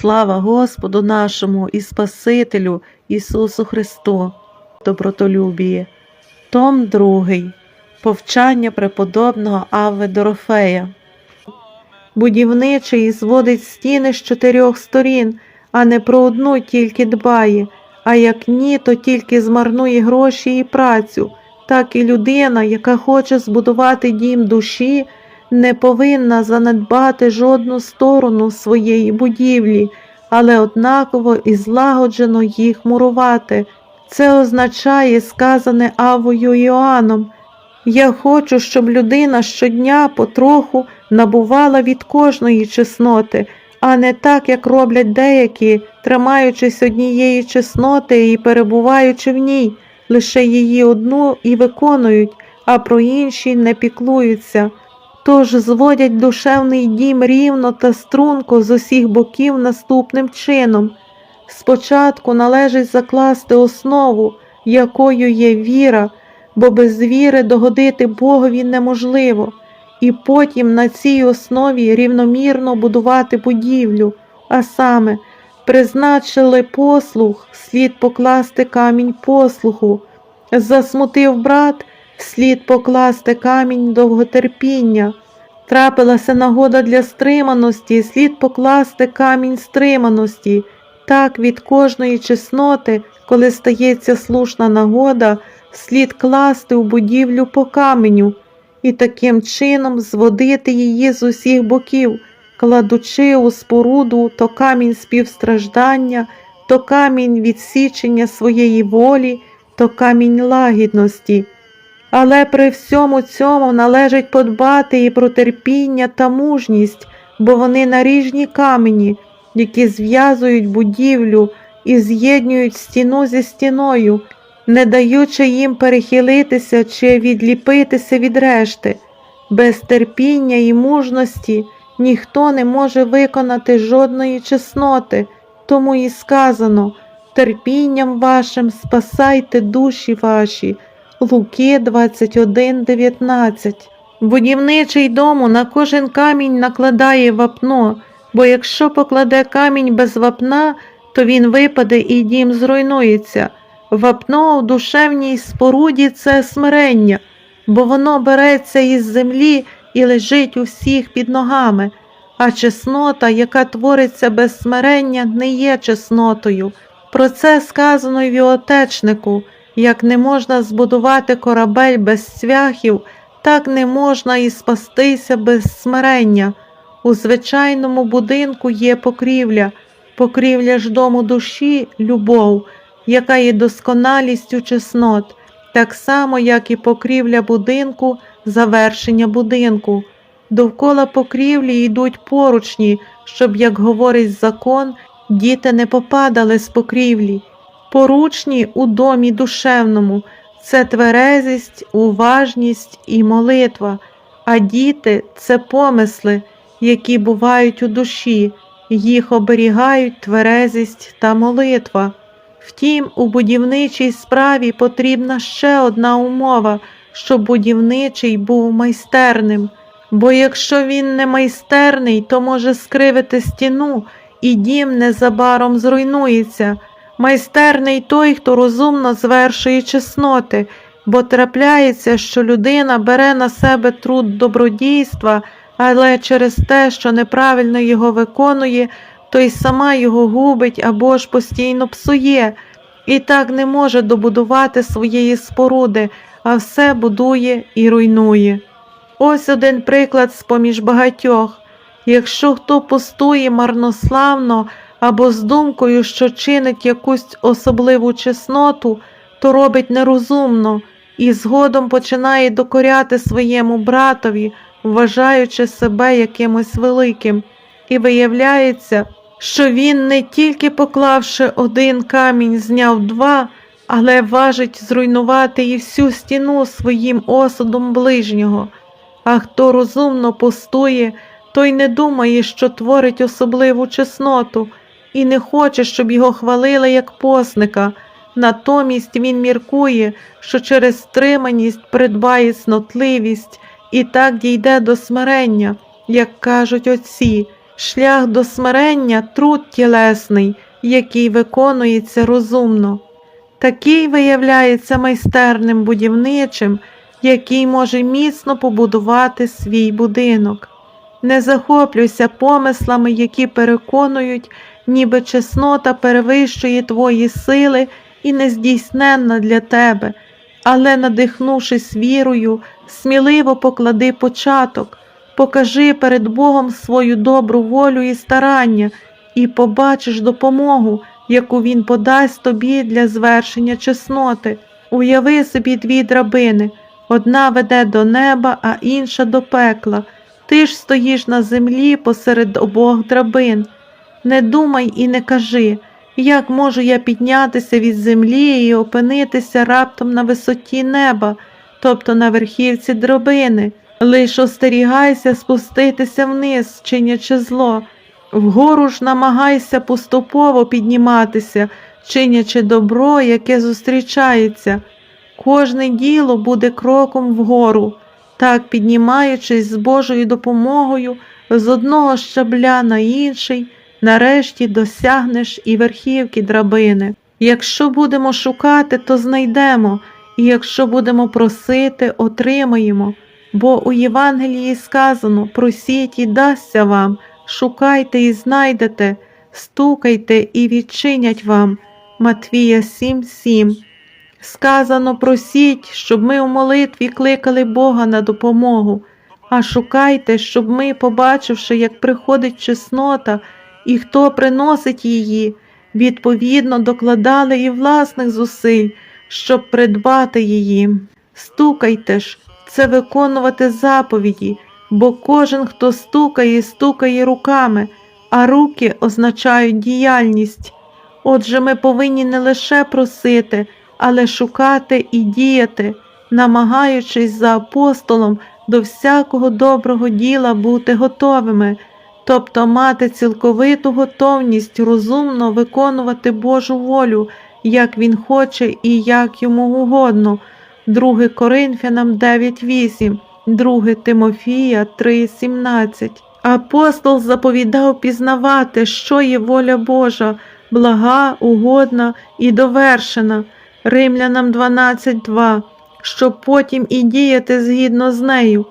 Слава Господу нашому і Спасителю Ісусу Христу, добротолюбіє. Том 2. Повчання преподобного Авве Дорофея. Будівничий зводить стіни з чотирьох сторін, а не про одну тільки дбає, а як ні, то тільки змарнує гроші і працю. Так і людина, яка хоче збудувати дім душі, не повинна занедбати жодну сторону своєї будівлі, але однаково і злагоджено їх мурувати. Це означає сказане Авою Іоанном. Я хочу, щоб людина щодня потроху набувала від кожної чесноти, а не так, як роблять деякі, тримаючись однієї чесноти і перебуваючи в ній, лише її одну і виконують, а про інші не піклуються. Тож зводять душевний дім рівно та струнко з усіх боків наступним чином. Спочатку належить закласти основу, якою є віра, бо без віри догодити Богові неможливо, і потім на цій основі рівномірно будувати будівлю, а саме призначили послух, слід покласти камінь послуху, засмутив брат, слід покласти камінь довготерпіння. Трапилася нагода для стриманості, слід покласти камінь стриманості. Так від кожної чесноти, коли стається слушна нагода, слід класти у будівлю по каменю і таким чином зводити її з усіх боків, кладучи у споруду то камінь співстраждання, то камінь відсічення своєї волі, то камінь лагідності. Але при всьому цьому належить подбати і про терпіння та мужність, бо вони наріжні камені, які зв'язують будівлю і з'єднують стіну зі стіною, не даючи їм перехилитися чи відліпитися від решти. Без терпіння і мужності ніхто не може виконати жодної чесноти, тому і сказано терпінням вашим спасайте душі ваші. Луки 21.19 Будівничий дому на кожен камінь накладає вапно, бо якщо покладе камінь без вапна, то він випаде і дім зруйнується. Вапно у душевній споруді це смирення, бо воно береться із землі і лежить у всіх під ногами, а чеснота, яка твориться без смирення, не є чеснотою. Про це сказано й в Іотечнику. Як не можна збудувати корабель без цвяхів, так не можна і спастися без смирення. У звичайному будинку є покрівля, покрівля ж дому душі любов, яка є досконалістю чеснот, так само, як і покрівля будинку, завершення будинку. Довкола покрівлі йдуть поручні, щоб, як говорить закон, діти не попадали з покрівлі. Поручні у домі душевному це тверезість, уважність і молитва, а діти це помисли, які бувають у душі, їх оберігають тверезість та молитва. Втім, у будівничій справі потрібна ще одна умова, щоб будівничий був майстерним, бо якщо він не майстерний, то може скривити стіну, і дім незабаром зруйнується. Майстерний той, хто розумно звершує чесноти, бо трапляється, що людина бере на себе труд добродійства, але через те, що неправильно його виконує, то й сама його губить або ж постійно псує, і так не може добудувати своєї споруди, а все будує і руйнує. Ось один приклад з поміж багатьох. Якщо хто постує марнославно, або з думкою, що чинить якусь особливу чесноту, то робить нерозумно і згодом починає докоряти своєму братові, вважаючи себе якимось великим, і виявляється, що він не тільки поклавши один камінь, зняв два, але важить зруйнувати і всю стіну своїм осудом ближнього. А хто розумно постує, той не думає, що творить особливу чесноту і не хоче, щоб його хвалили як посника. Натомість він міркує, що через стриманість придбає снотливість і так дійде до смирення, як кажуть отці, Шлях до смирення труд тілесний, який виконується розумно. Такий виявляється майстерним будівничим, який може міцно побудувати свій будинок. Не захоплюйся помислами, які переконують, ніби чеснота перевищує твої сили і нездійсненна для тебе, але, надихнувшись вірою, сміливо поклади початок, покажи перед Богом свою добру волю і старання, і побачиш допомогу, яку Він подасть тобі для звершення чесноти. Уяви собі дві драбини, одна веде до неба, а інша до пекла. Ти ж стоїш на землі посеред обох драбин. Не думай і не кажи, як можу я піднятися від землі і опинитися раптом на висоті неба, тобто на верхівці драбини. Лиш остерігайся спуститися вниз, чинячи зло. Вгору ж намагайся поступово підніматися, чинячи добро, яке зустрічається. Кожне діло буде кроком вгору, так піднімаючись з Божою допомогою з одного щабля на інший, нарешті досягнеш і верхівки драбини. Якщо будемо шукати, то знайдемо, і якщо будемо просити, отримаємо. Бо у Євангелії сказано просіть і дасться вам, шукайте і знайдете, стукайте і відчинять вам. Матвія 7:7 Сказано просіть, щоб ми у молитві кликали Бога на допомогу, а шукайте, щоб ми, побачивши, як приходить чеснота і хто приносить її, відповідно докладали і власних зусиль, щоб придбати її. Стукайте ж, це виконувати заповіді, бо кожен, хто стукає, стукає руками, а руки означають діяльність. Отже, ми повинні не лише просити, але шукати і діяти, намагаючись за апостолом до всякого доброго діла бути готовими, тобто мати цілковиту готовність розумно виконувати Божу волю, як Він хоче і як йому угодно. 2 Коринфянам 9.8, 2 Тимофія 3.17. Апостол заповідав пізнавати, що є воля Божа, блага, угодна і довершена. Римлянам 12.2, щоб потім і діяти згідно з нею.